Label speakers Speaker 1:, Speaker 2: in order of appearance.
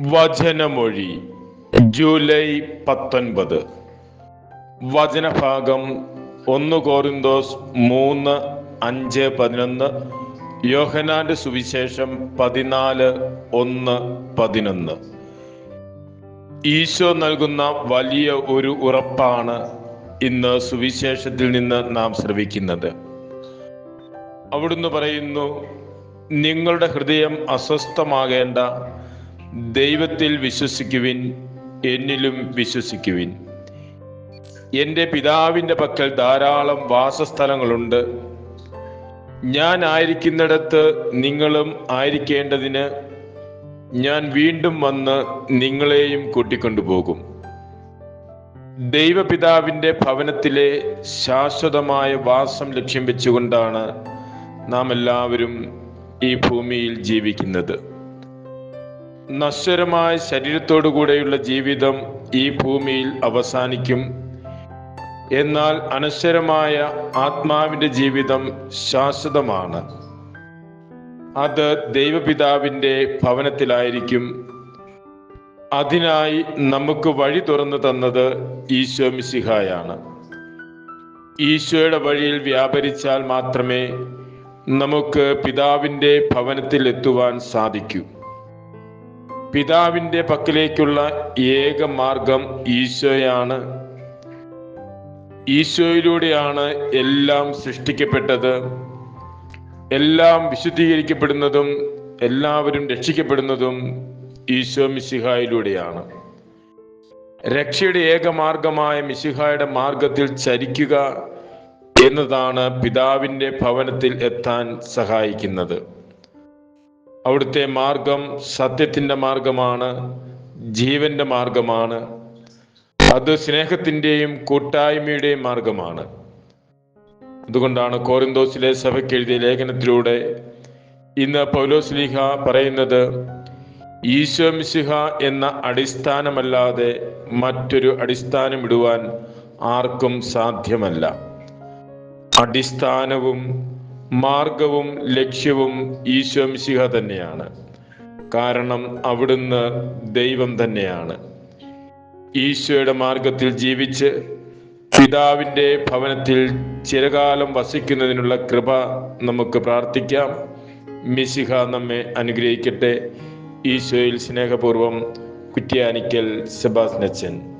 Speaker 1: വചനമൊഴി. July പത്തൊൻപത്. വചനഭാഗം ഒന്ന് കോറിന്തോസ് മൂന്ന് അഞ്ച് പതിനൊന്ന് യോഹനാന്റെ സുവിശേഷം പതിനാല് ഒന്ന് പതിനൊന്ന്. ഈശോ നൽകുന്ന വലിയ ഒരു ഉറപ്പാണ് ഇന്ന് സുവിശേഷത്തിൽ നിന്ന് നാം ശ്രവിക്കുന്നത്. അവിടുന്ന് പറയുന്നു നിങ്ങളുടെ ഹൃദയം അസ്വസ്ഥമാകേണ്ട ദൈവത്തിൽ വിശ്വസിക്കുവിൻ എന്നിലും വിശ്വസിക്കുവിൻ. എന്റെ പിതാവിന്റെ പക്കൽ ധാരാളം വാസസ്ഥലങ്ങളുണ്ട്. ഞാൻ ആയിരിക്കുന്നിടത്ത് നിങ്ങളും ആയിരിക്കേണ്ടതിന് ഞാൻ വീണ്ടും വന്ന് നിങ്ങളെയും കൂട്ടിക്കൊണ്ടുപോകും. ദൈവപിതാവിന്റെ ഭവനത്തിലെ ശാശ്വതമായ വാസം ലക്ഷ്യം വെച്ചുകൊണ്ടാണ് നാം എല്ലാവരും ഈ ഭൂമിയിൽ ജീവിക്കുന്നത്. നശ്വരമായ ശരീരത്തോടു കൂടെയുള്ള ജീവിതം ഈ ഭൂമിയിൽ അവസാനിക്കും. എന്നാൽ അനശ്വരമായ ആത്മാവിന്റെ ജീവിതം ശാശ്വതമാണ്. അത് ദൈവപിതാവിന്റെ ഭവനത്തിലായിരിക്കും. അതിനായി നമുക്ക് വഴി തുറന്നു തന്നത് ഈശോ മിസിഹായാണ് ഈശോയുടെ വഴിയിൽ വ്യാപരിച്ചാൽ മാത്രമേ നമുക്ക് പിതാവിന്റെ ഭവനത്തിൽ എത്തുവാൻ സാധിക്കൂ. പിതാവിന്റെ പക്കലേക്കുള്ള ഏക മാർഗം ഈശോയാണ്. ഈശോയിലൂടെയാണ് എല്ലാം സൃഷ്ടിക്കപ്പെട്ടത്. എല്ലാം വിശുദ്ധീകരിക്കപ്പെടുന്നതും എല്ലാവരും രക്ഷിക്കപ്പെടുന്നതും ഈശോ മിശിഹായിലൂടെയാണ്. രക്ഷയുടെ ഏക മാർഗമായ മിശിഹായുടെ മാർഗത്തിൽ ചരിക്കുക എന്നതാണ് പിതാവിന്റെ ഭവനത്തിൽ എത്താൻ സഹായിക്കുന്നത്. അവിടുത്തെ മാർഗം സത്യത്തിന്റെ മാർഗമാണ് ജീവന്റെ മാർഗമാണ്. അത് സ്നേഹത്തിന്റെയും കൂട്ടായ്മയുടെയും മാർഗമാണ്. അതുകൊണ്ടാണ് കോറിന്തോസിലെ സഭയ്ക്ക് എഴുതിയ ലേഖനത്തിലൂടെ ഇന്ന് പൗലോസ്ലിഹ പറയുന്നത് ഈശോ മിശിഹ എന്ന അടിസ്ഥാനമല്ലാതെ മറ്റൊരു അടിസ്ഥാനം ഇടുവാൻ ആർക്കും സാധ്യമല്ല. അടിസ്ഥാനവും മാർഗവും ലക്ഷ്യവും ഈശ്വംശിഹ തന്നെയാണ്. കാരണം അവിടുന്ന് ദൈവം തന്നെയാണ്. ഈശോയുടെ മാർഗത്തിൽ ജീവിച്ച് പിതാവിന്റെ ഭവനത്തിൽ ചിരകാലം വസിക്കുന്നതിനുള്ള കൃപ നമുക്ക് പ്രാർത്ഥിക്കാം. മിശിഹ നമ്മെ അനുഗ്രഹിക്കട്ടെ. ഈശോയിൽ സ്നേഹപൂർവം കുറ്റ്യാനിക്കൽ സെബാസ്നച്ചൻ